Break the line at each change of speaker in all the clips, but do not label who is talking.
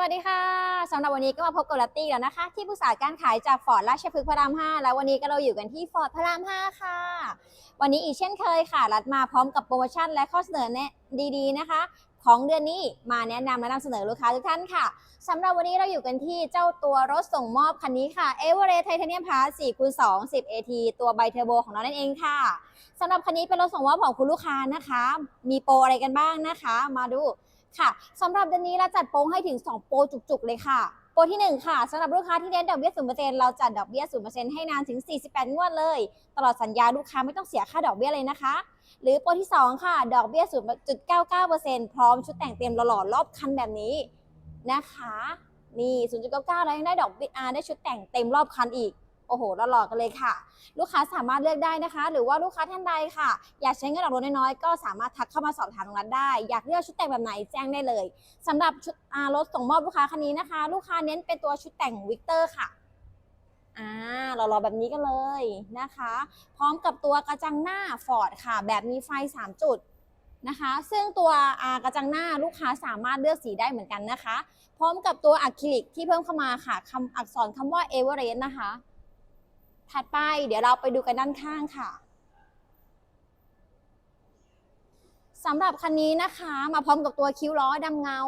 วัสดีค่ะสำหรับวันนี้ก็มาพบกับลัตตี้แล้วนะคะ ที่ผู้สาการขายจากฟอร์ดราชพฤกษ์พระราม 5 แล้ววันนี้ก็เราอยู่กันที่ฟอร์ดพระราม 5 ค่ะ วันนี้อีกเช่นเคยค่ะ รัดมาพร้อมกับโปรโมชั่นและข้อเสนอแนะดีๆนะคะ ของเดือนนี้มาแนะนำและนำเสนอลูกค้าทุกท่านค่ะสำหรับวันนี้เราอยู่กันที่เจ้าตัวรถส่งมอบคันนี้ค่ะ e v e r e s t Titanium Plus 4คูณ2 10 AT ตัวไบเทอร์โบของเรานั่นเองค่ะสำหรับคันนี้เป็นรถส่งมอบของคุณลูกค้านะคะ มีโปรอะไรกันบ้างนะคะ มาดู ค่ะสำหรับเดือนนี้เราจัดโปรให้ถึง 2 โปรจุกๆ เลยค่ะ โปรที่ 1 ค่ะสำหรับลูกค้าที่เน้นดอกเบี้ย0%เปอร์เซ็นต์เราจัดดอกเบี้ย0%ให้นานถึง 48 งวดเลย ตลอดสัญญาลูกค้าไม่ต้องเสียค่าดอกเบี้ยเลยนะคะ หรือโปรที่ 2 ค่ะ ดอกเบี้ย0.99%พร้อมชุดแต่งเต็มหล่อๆรอบคันแบบนี้นะคะ นี่0.99แล้วยังได้ดอกเบี้ยได้ชุดแต่งเต็มรอบคันอีก โอ้โหหล่อๆกันเลยค่ะ ลูกค้าสามารถเลือกได้นะคะ หรือว่าลูกค้าท่านใดค่ะ อยากใช้เงินออกรถน้อยๆก็สามารถทักเข้ามาสอบถามตรงนั้นได้ อยากเลือกชุดแต่งแบบไหนแจ้งได้เลยสำหรับชุดรถส่งมอบลูกค้าคันนี้นะคะ ลูกค้าเน้นเป็นตัวชุดแต่งวิกเตอร์ค่ะอ่าหล่อๆแบบนี้กันเลยนะคะ พร้อมกับตัวกระจังหน้าฟอร์ดค่ะ แบบมีไฟ 3 จุดนะคะ ซึ่งตัวกระจังหน้าลูกค้าสามารถเลือกสีได้เหมือนกันนะคะ พร้อมกับตัวอะคริลิกที่เพิ่มเข้ามาค่ะคำอักษรคำว่าเอเวอเรสต์นะคะ ถัดไปเดี๋ยวเราไปดูกันด้านข้างค่ะสำหรับคันนี้นะคะ มาพร้อมกับตัวคิ้วล้อดำเงา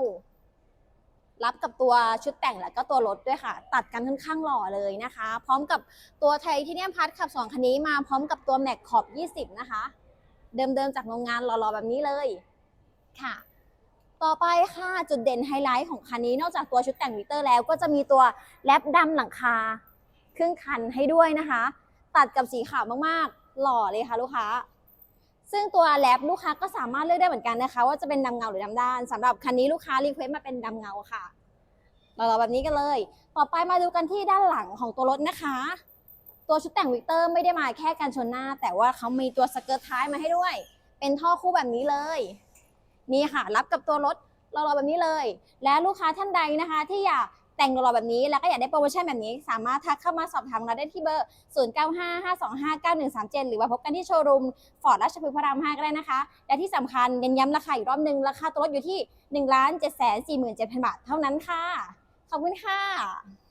รับกับตัวชุดแต่งแล้วก็ตัวรถด้วยค่ะ ตัดกันค่อนข้างหล่อเลยนะคะ พร้อมกับตัวไทเทเนียมพัดขับสองคันนี้มาพร้อมกับตัวแม็กขอบ 20 นะคะ เดิมๆจากโรงงานหล่อๆแบบนี้เลยค่ะ ต่อไปค่ะจุดเด่นไฮไลท์ของคันนี้นอกจากตัวชุดแต่งวิเตอร์แล้วก็จะมีตัวแรปดำหลังคา ครึ่องคันให้ด้วยนะคะ ตัดกับสีขาวมากๆ หล่อเลยค่ะลูกค้า ซึ่งตัวแรปลูกค้าก็สามารถเลือกได้เหมือนกันนะคะ ว่าจะเป็นดำเงาหรือดำด้านสำหรับคันนี้ลูกค้ารีเควสต์มาเป็นดำเงาค่ะหล่อๆแบบนี้กันเลย ต่อไปมาดูกันที่ด้านหลังของตัวรถนะคะ ตัวชุดแต่งวิกเตอร์ไม่ได้มาแค่กันชนหน้า แต่ว่าเขามีตัวสเกิร์ตท้ายมาให้ด้วย เป็นท่อคู่แบบนี้เลย นี่ค่ะ รับกับตัวรถหล่อๆแบบนี้เลย และลูกค้าท่านใดนะคะ ที่อยาก แต่งหล่อแบบนี้แล้วก็อยากได้โปรโมชั่นแบบนี้ สามารถทักเข้ามาสอบถามเราได้ที่เบอร์ 0955259137 หรือว่าพบกันที่โชว์รูมฟอร์ดราชพฤกษ์พระราม 5 ก็ได้นะคะ และที่สำคัญเน้นย้ำราคาอีกรอบหนึ่งราคาตัวรถอยู่ที่ 1 7 4 7 0 0 0 บาทเท่านั้นค่ะ ขอบคุณค่ะ